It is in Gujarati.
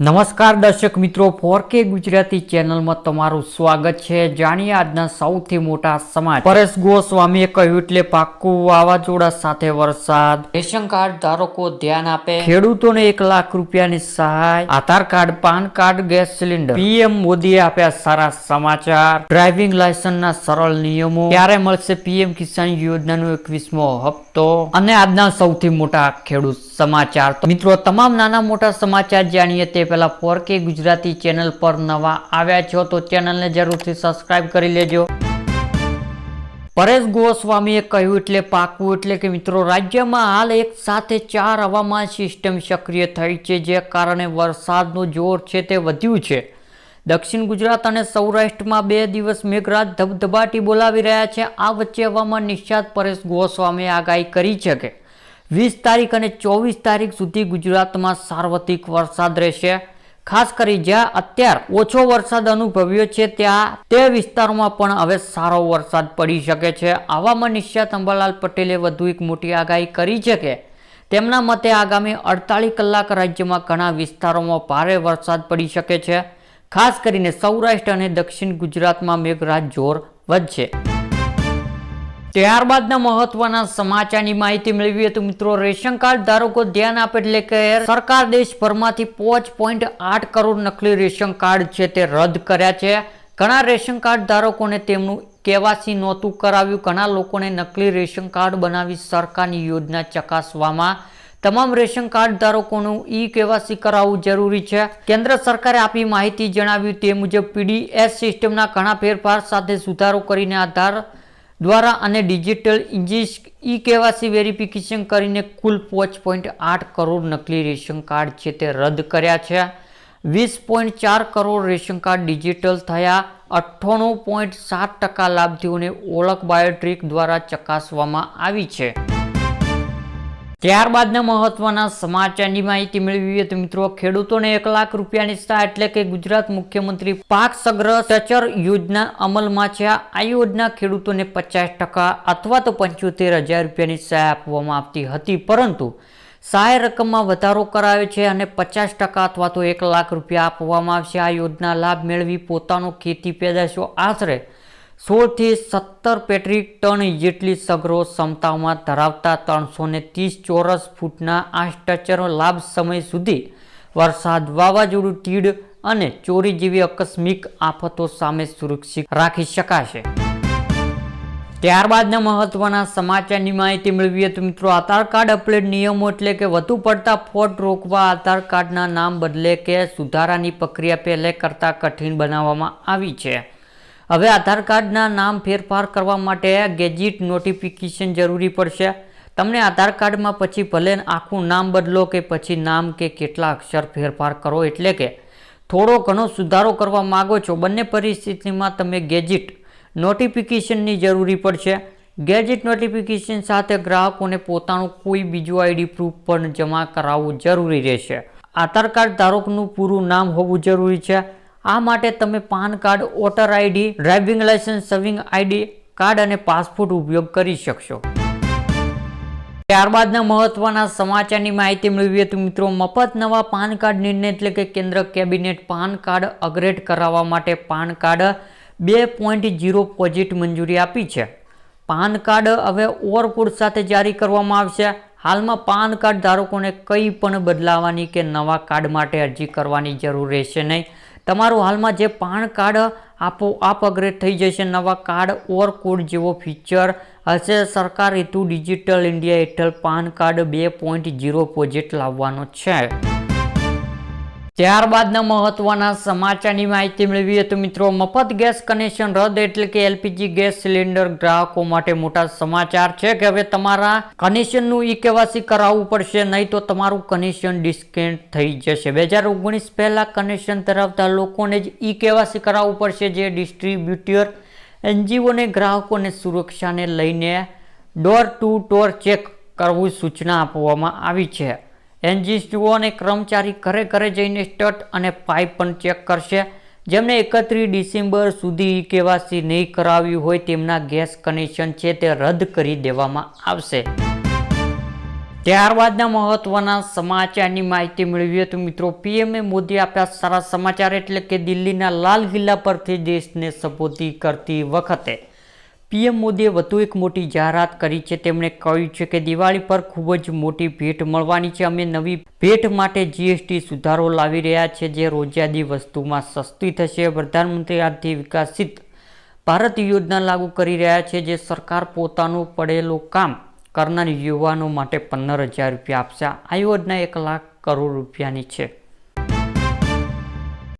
નમસ્કાર દર્શક મિત્રો ફોરકે ગુજરાતી ચેનલમાં તમારું સ્વાગત છે. જાણીએ આજના સૌથી મોટા સમાજ પરેશ ગોસ્વામીએ કહ્યું એટલે પાક્કું વાવાઝોડા સાથે વરસાદ. રેશન કાર્ડ ધારકો ધ્યાન આપે. ખેડૂતોને એક લાખ રૂપિયાની સહાય. Aadhaar card PAN card gas cylinder. PM મોદીએ આપ્યા સારા સમાચાર. ડ્રાઇવિંગ લાયસન્સના સરળ નિયમો. ક્યારે મળશે પીએમ કિસાન યોજનાનો એકવીસમો હપ્તો? અને આજના સૌથી મોટા ખેડૂત સમાચાર તો મિત્રો, તમામ નાના મોટા સમાચાર જાણીએ તે પહેલા ફોર કે ગુજરાતી ચેનલ પર નવા આવ્યા છો તો ચેનલને જરૂરથી સબસ્ક્રાઇબ કરી લેજો. પરેશ ગોસ્વામીએ કહ્યું એટલે પાકું એટલે કે મિત્રો, રાજ્યમાં હાલ એક સાથે ચાર હવામાન સિસ્ટમ સક્રિય થઈ છે, જે કારણે વરસાદનું જોર છે તે વધ્યું છે. દક્ષિણ ગુજરાત અને સૌરાષ્ટ્રમાં બે દિવસ મેઘરાજ ધબધબાટી બોલાવી રહ્યા છે. આ વચ્ચે હવામાન નિષ્ણાત પરેશ ગોસ્વામીએ આગાહી કરી છે કે વીસ તારીખ અને ચોવીસ તારીખ સુધી ગુજરાતમાં સાર્વત્રિક વરસાદ રહેશે. ખાસ કરી જ્યાં અત્યાર ઓછો વરસાદ અનુભવ્યો છે, ત્યાં તે વિસ્તારોમાં પણ હવે સારો વરસાદ પડી શકે છે. હવામાન નિષ્ણાત અંબાલાલ પટેલે વધુ એક મોટી આગાહી કરી છે કે તેમના મતે આગામી અડતાલીસ કલાક રાજ્યમાં ઘણા વિસ્તારોમાં ભારે વરસાદ પડી શકે છે. ખાસ કરીને સૌરાષ્ટ્ર અને દક્ષિણ ગુજરાતમાં મેઘરાજ જોર વધશે. ત્યારબાદના મહત્વના સમાચારની માહિતી મેળવી હતી મિત્રો, રેશન કાર્ડ ધારકો ધ્યાન આપે એટલે કે સરકાર દેશભરમાંથી પાંચ પોઈન્ટ આઠ કરોડ નકલી રેશન કાર્ડ છે તે રદ કર્યા છે. ઘણા રેશન કાર્ડ ધારકોને તેમનું કેવાસી નહોતું કરાવ્યું. ઘણા લોકોને નકલી રેશન કાર્ડ બનાવી સરકારની યોજના ચકાસવામાં તમામ રેશન કાર્ડ ધારકોનું ઈ કેવાસી કરાવવું જરૂરી છે. કેન્દ્ર સરકારે આપી માહિતી જણાવ્યું તે મુજબ પીડીએસ સિસ્ટમના ઘણા ફેરફાર સાથે સુધારો કરીને આધાર દ્વારા અને ડિજિટલ ઇન્જિસ ઈ કેવાસી વેરિફિકેશન કરીને કુલ પાંચ પોઈન્ટ આઠ કરોડ નકલી રેશન કાર્ડ છે તે રદ કર્યા છે. વીસ પોઈન્ટ ચાર કરોડ રેશન કાર્ડ ડિજિટલ થયા. અઠ્ઠાણું પોઈન્ટ સાત ટકા લાભાર્થીઓને ઓળખ બાયોટ્રિક દ્વારા ચકાસવામાં આવી છે. ત્યારબાદના મહત્વના સમાચારની માહિતી મેળવી તો મિત્રો, ખેડૂતોને એક લાખ રૂપિયાની સહાય એટલે કે ગુજરાત મુખ્યમંત્રી પાક સગ્રહ સચર યોજના અમલમાં છે. આ યોજના ખેડૂતોને પચાસ ટકા અથવા તો પંચોતેર હજાર રૂપિયાની સહાય આપવામાં આવતી હતી, પરંતુ સહાય રકમમાં વધારો કરાયો છે અને પચાસ ટકા અથવા તો એક લાખ રૂપિયા આપવામાં આવશે. આ યોજના લાભ મેળવી પોતાનો ખેતી પેદાશો આશરે સોળથી સત્તર પેટ્રિક ટન જેટલી સગરો ક્ષમતાઓમાં ધરાવતા ત્રણસો ને ત્રીસ ચોરસ ફૂટના આ સ્ટ્રક્ચરો લાભ સમય સુધી વરસાદ વાવાઝોડું, તીડ અને ચોરી જેવી આકસ્મિક આફતો સામે સુરક્ષિત રાખી શકાશે. ત્યારબાદના મહત્વના સમાચારની માહિતી મેળવીએ તો મિત્રો, આધાર કાર્ડ અપડેટ નિયમો એટલે કે વધુ પડતા ફોટ રોકવા, આધાર કાર્ડના નામ બદલે કે સુધારાની પ્રક્રિયા પહેલે કરતાં કઠિન બનાવવામાં આવી છે. હવે આધાર કાર્ડના નામ ફેરફાર કરવા માટે ગેજિટ નોટિફિકેશન જરૂરી પડશે. તમને આધાર કાર્ડમાં પછી ભલે આખું નામ બદલો કે પછી નામ કે કેટલા અક્ષર ફેરફાર કરો એટલે કે થોડો ઘણો સુધારો કરવા માગો છો, બંને પરિસ્થિતિમાં તમે ગેજિટ નોટિફિકેશનની જરૂરી પડશે. ગેજેટ નોટિફિકેશન સાથે ગ્રાહકોને પોતાનું કોઈ બીજું આઈડી પ્રૂફ પણ જમા કરાવવું જરૂરી રહેશે. આધાર કાર્ડ ધારકનું પૂરું નામ હોવું જરૂરી છે. આ માટે તમે PAN card, voter ID, driving licence serving ID card અને પાસપોર્ટ ઉપયોગ કરી શકશો. ત્યારબાદના મહત્વના સમાચારની માહિતી મેળવીએ તો મિત્રો, મફત નવા પાન કાર્ડ નિર્ણય એટલે કે કેન્દ્ર કેબિનેટ પાન કાર્ડ અપગ્રેડ કરાવવા માટે પાન કાર્ડ બે પોઈન્ટ જીરો પોઝિટ મંજૂરી આપી છે. પાન કાર્ડ હવે ઓવરકોડ સાથે જારી કરવામાં આવશે. હાલમાં પાન કાર્ડ ધારકોને કંઈ પણ બદલાવાની કે નવા કાર્ડ માટે અરજી કરવાની જરૂર રહેશે નહીં. તમારું હાલમાં જે પાન કાર્ડ આપો, આપ અપગ્રેડ થઈ જશે. નવા કાર્ડ, ઓર કોડ જેવો ફીચર હશે. સરકાર હેતુ ડિજિટલ ઇન્ડિયા હેઠળ પાન કાર્ડ બે પોઈન્ટ જીરો પ્રોજેક્ટ લાવવાનો છે. ત્યારબાદના મહત્વના સમાચારની માહિતી મેળવીએ તો મિત્રો, મફત ગેસ કનેક્શન રદ એટલે કે એલપીજી ગેસ સિલિન્ડર ગ્રાહકો માટે મોટા સમાચાર છે કે હવે તમારા કનેક્શનનું ઈ કેવાસી કરાવવું પડશે, નહીં તો તમારું કનેક્શન ડિસ્કેન્ટ થઈ જશે. બે હજાર ઓગણીસ પહેલાં કનેક્શન ધરાવતા લોકોને જ ઈ કેવાસી કરાવવું પડશે, જે ડિસ્ટ્રીબ્યુટર એનજીઓને, ગ્રાહકોને સુરક્ષાને લઈને ડોર ટુ ડોર ચેક કરવું સૂચના આપવામાં આવી છે. એનજીઓ અને કર્મચારી ઘરે ઘરે જઈને સ્ટટ અને પાઇપ પણ ચેક કરશે. જેમને એકત્રીસ ડિસેમ્બર સુધી કેવાસી નહીં કરાવ્યું હોય તેમના ગેસ કનેક્શન છે તે રદ કરી દેવામાં આવશે. ત્યારબાદના મહત્વના સમાચારની માહિતી મેળવીએ તો મિત્રો પીએમએ મોદી આપ્યા સારા સમાચાર એટલે કે દિલ્હીના લાલ કિલ્લા પરથી દેશને સંબોધી કરતી વખતે. પીએમ મોદીએ વધુ એક મોટી જાહેરાત કરી છે. તેમણે કહ્યું છે કે દિવાળી પર ખૂબ જ મોટી ભેટ મળવાની છે. અમે નવી ભેટ માટે જીએસટી સુધારો લાવી રહ્યા છે જે રોજિયાદી વસ્તુમાં સસ્તી થશે. પ્રધાનમંત્રી આજથી વિકસિત ભારત યોજના લાગુ કરી રહ્યા છે જે સરકાર પોતાનું પડેલું કામ કરનાર યુવાનો માટે પંદર હજાર રૂપિયા આપશે. આ યોજના એક લાખ કરોડ રૂપિયાની છે.